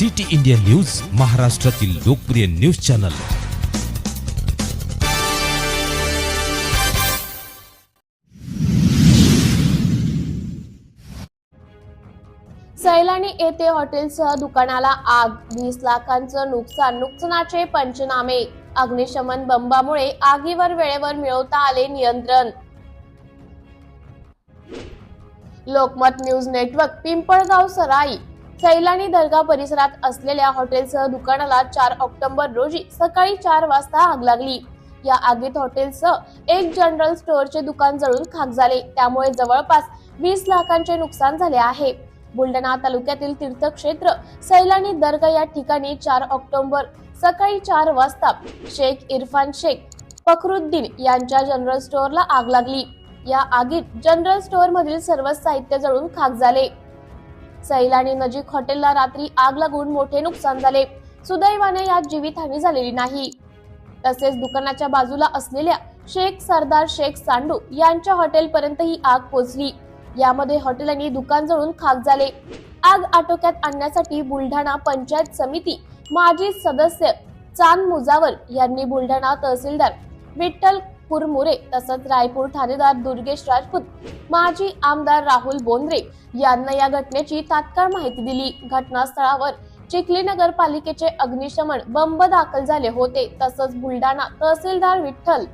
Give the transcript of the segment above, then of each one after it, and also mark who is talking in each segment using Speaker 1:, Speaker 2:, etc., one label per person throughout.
Speaker 1: City India news महाराष्ट्रातील लोकप्रिय news channel.
Speaker 2: Sailani येथे हॉटेलसह दुकानाला आग वीस लाखांचं नुकसान नुकसानाचे पंचनामे. अग्निशमन बंबामुळे आगीवर वेळेवर मिळवता आले नियंत्रण. Lokmat news network Pimpalgaon Sarai. Sailani दर्गा परिसरात असलेल्या हॉटेलसह दुकानाला चार ऑक्टोबर रोजी सकाळी चार वाजता आग लागली. या आगीत हॉटेलसह एक जनरल स्टोअरचे दुकान जळून खाक झाले. त्यामुळे जवळपास वीस लाखांचे नुकसान झाले आहे. बुलढाणा तालुक्यातील तीर्थक्षेत्र सैलानी दर्गा या ठिकाणी चार ऑक्टोबर सकाळी चार वाजता शेख इरफान शेख फखरुद्दीन यांच्या जनरल स्टोअरला आग लागली. या आगीत जनरल स्टोअर मधील सर्व साहित्य जळून खाक झाले. सैलानी नजीक हॉटेलला रात्री आग लागून मोठे नुकसान झाले. सुदैवाने यात जीवितहानी झालेली नाही. तसेच दुकानाच्या बाजूला असलेल्या शेख सरदार शेख सांडू यांच्या हॉटेलपर्यंत ही आग पोहोचली यामध्ये हॉटेल आणि दुकान जळून खाक झाले. आग आटोक्यात आणण्यासाठी बुलढाणा पंचायत समिती माजी सदस्य चांद मुजावर यांनी बुलढाणा तहसीलदार विठ्ठल कुरमुरे तसंच रायपूर ठाणेदार दुर्गेश राजपूत माजी आमदार राहुल बोंद्रे यांना या घटनेची तात्काळ माहिती दिली. घटनास्थळावर चिखली नगरपालिकेचे अग्निशमन बंब दाखल झाले होते. तसंच बुलढाणा तहसीलदार विठ्ठल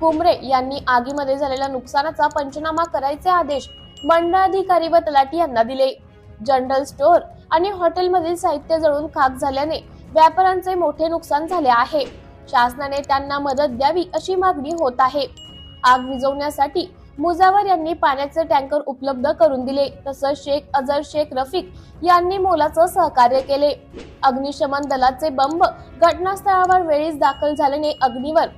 Speaker 2: कुमरे यांनी आगीमध्ये झालेल्या नुकसानाचा पंचनामा करायचे आदेश मंडळाधिकारी व तलाठी यांना दिले. जनरल स्टोअर आणि हॉटेलमधील साहित्य जळून खाक झाल्याने व्यापाऱ्यांचे मोठे नुकसान झाले आहे. शासनाने त्यांना मदत द्यावी अशी मागणी होत आहे. आग विझवण्यासाठी मुजावर यांनी पाण्याचे टँकर उपलब्ध करून दिले. तसंच शेख अजर शेख रफिक यांनी मोलाचं सहकार्य केले. अग्निशमन दलाचे बंब घटनास्थळावर वेळीच दाखल झाल्याने अग्नीवर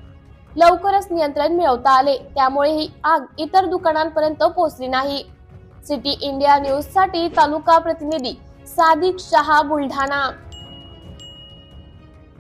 Speaker 2: लवकरच नियंत्रण मिळवता आले. त्यामुळे ही आग इतर दुकानांपर्यंत पोहोचली नाही. सिटी इंडिया न्यूजसाठी तालुका प्रतिनिधी सादिक शहा बुलढाणा.